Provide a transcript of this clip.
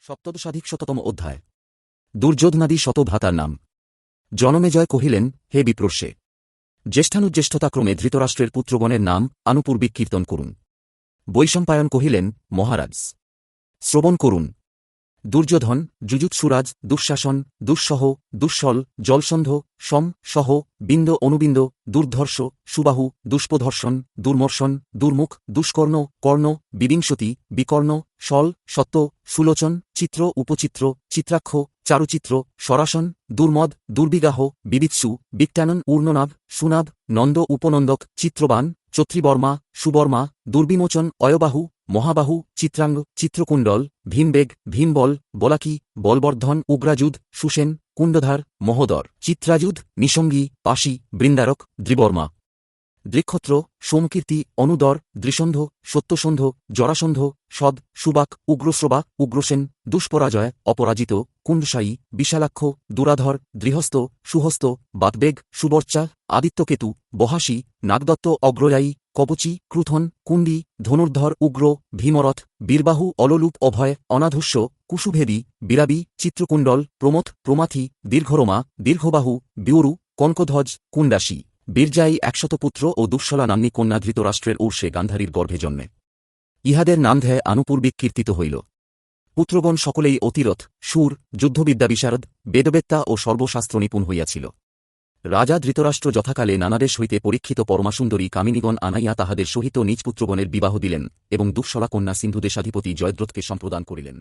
সপ্তদশাধিক শততম অধ্যায়। দুর্যোধনাদি শত ভ্রাতার নাম জনমেজয় কহিলেন, হে বিপ্রস্যে জ্যেষ্ঠানুজ্যেষ্ঠতাক্রমে ধৃতরাষ্ট্রের পুত্রগণের নাম আনুপূর্বিক কীর্তন করুন। বৈশম্পায়ন কহিলেন, মহারাজ। শ্রবণ করুন। দুর্যোধন যুজুৎসুরাজ দুঃশাসন, দুঃসহ, দুঃসল, জলসন্ধ, সম, সহ, বিন্দ, অনুবিন্দ, দুর্ধর্ষ, সুবাহু দুষ্পধর্ষণ দুর্মর্ষণ, দুর্মুখ, দুষ্কর্ণ, কর্ণ, বিবিংশতি, বিকর্ণ, সল, সত্য, সুলোচন চিত্র, উপচিত্র, চিত্রাক্ষ, চারুচিত্র সরাসন দুর্মদ, দুর্বিগাহ, বিবিৎসু, বিক্টানন, ঊর্ণনাভ, সুনাভ, নন্দ, উপনন্দক, চিত্রবান, চত্রিবর্মা, সুবর্মা, দুর্বিমোচন, অয়বাহু, মহাবাহু, চিত্রাঙ্গ, চিত্রকুণ্ডল, ভীমবেগ, ভীমবল, বলাকি, বলবর্ধন, উগ্রাযুধ, সুসেন, কুণ্ডধার, মহোদর, চিত্রাযুধ, নিসঙ্গী, পাশি, বৃন্দারক দ্রিবর্মা দৃক্ষত্র সোমকীর্তি, অনুদর দৃসন্ধ সত্যসন্ধ, জরাসন্ধ, সদ, সুবাক উগ্রশ্রবা উগ্রসেন, দুষ্পরাজয়, অপরাজিত, কুণ্ডসায়ী, বিশালাক্ষ, দুরাধর দৃহস্ত সুহস্ত বাতবেগ, সুবর্চা, আদিত্যকেতু, বহাসী, নাগদত্ত, অগ্রয়ায়ী, কবচী, ক্রুথন, কুণ্ডি, ধনুর্ধর, উগ্র, ভীমরথ, বীরবাহু, অললুপ, অভয়, অনাধস্য কুশুভেদী বিরাবী, চিত্রকুণ্ডল, প্রমথ, প্রমাথি, দীর্ঘরমা, দীর্ঘবাহু, বিউরু, কনকধ্বজ, কুণ্ডাসী। বীরজায়ী একশত পুত্র ও দুঃশলা নাম্নী কন্যা ধৃতরাষ্ট্রের ঊর্ষে গান্ধারীর গর্ভে জন্মে। ইহাদের নাম ধ্যায় আনুপূর্বিক কীর্তিত হইল। পুত্রগণ সকলেই অতিরথ, সুর যুদ্ধবিদ্যা বিশারদ বেদবেত্তা ও সর্বশাস্ত্র নিপুণ হইয়াছিল। রাজা ধৃতরাষ্ট্র যথাকালে নানাদেশ হইতে পরীক্ষিত পরমাসুন্দরী কামিনীগণ আনাইয়া তাহাদের সহিত নিজ পুত্রগণের বিবাহ দিলেন এবং দুঃশলা কন্যা সিন্ধুদেশাধিপতি জয়দ্রথকে সম্প্রদান করিলেন।